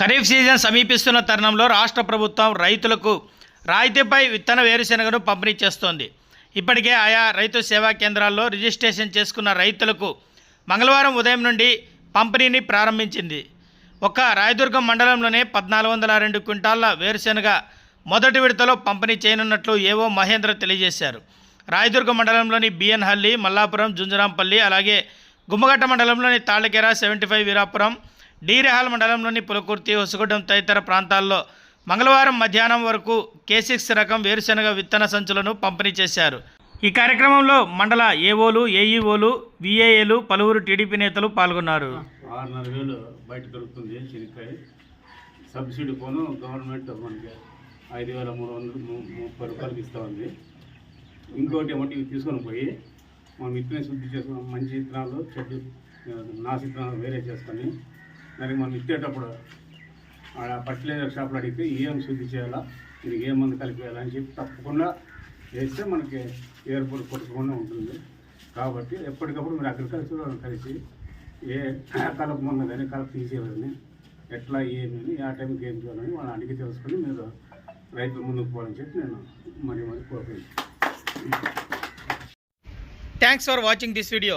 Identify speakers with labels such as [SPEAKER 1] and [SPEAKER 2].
[SPEAKER 1] Kharif season సమీపిస్తున్న తరుణంలో రాష్ట్ర ప్రభుత్వం రైతులకు రాయితీపై విత్తన వేరుశెనగను పంపిణీ చేస్తోంది. ఇప్పటికే ఆయా రైతు సేవా కేంద్రాల్లో రిజిస్ట్రేషన్ చేసుకున్న రైతులకు మంగళవారం ఉదయం నుండి పంపిణీని ప్రారంభించింది. ఒక్క రాయదుర్గం మండలంలోనే పద్నాలుగు వందల రెండు క్వింటాళ్ళ వేరుశెనగ మొదటి విడతలో పంపిణీ చేయనున్నట్లు ఏవో మహేంద్ర తెలియజేశారు. రాయదుర్గం మండలంలోని బిఎన్హల్లి మల్లాపురం జుంజరాంపల్లి అలాగే గుమ్మగట్ట మండలంలోని తాళ్ళకెర సెవెంటీ ఫైవ్ వీరాపురం డీరెహాల్ మండలంలోని పులకుర్తి హొసగుడ్డం తదితర ప్రాంతాల్లో మంగళవారం మధ్యాహ్నం వరకు కేసిక్స్ రకం వేరుశనగ విత్తన సంచులను పంపిణీ చేశారు. ఈ కార్యక్రమంలో మండల ఏఓలు ఏఈఓలు విఏఏలు పలువురు టీడీపీ నేతలు పాల్గొన్నారు.
[SPEAKER 2] ఆరున్నర వేలు బయట దొరుకుతుంది శనక్కాయ. సబ్సిడీ పోను గవర్నమెంట్ మనకి ఐదు వేల మూడు వందలు ముప్పై రూపాయలకి ఇస్తూ ఉంది. ఇంకోటి ఏమంటే ఇవి తీసుకొని పోయి మనం విత్తనం శుద్ధి చేసుకున్నాం. మంచి విత్తనాలు చెట్టు నాసి విత్తనాలు వేరే చేసుకొని మరి మనం ఇచ్చేటప్పుడు ఆడ ఫర్టిలైజర్ షాప్లో అడిగితే ఏం శుద్ధి చేయాలా? దీనికి ఏ మందు కలిపి వేయాలని చెప్పి తప్పకుండా వేస్తే మనకి ఏర్పడి కొట్టకుండా ఉంటుంది. కాబట్టి ఎప్పటికప్పుడు మీరు అగ్రికల్చర్ కలిసి ఏ కలప మందు కానీ కలప తీసేయాలని ఎట్లా ఏమి ఆ టైంకి ఏం చేయాలని వాళ్ళని అడిగి తెలుసుకొని మీరు రైతుల ముందుకు పోవాలని చెప్పి నేను మరి మరి కోరుకుంటున్నాను.
[SPEAKER 1] Thanks for watching this video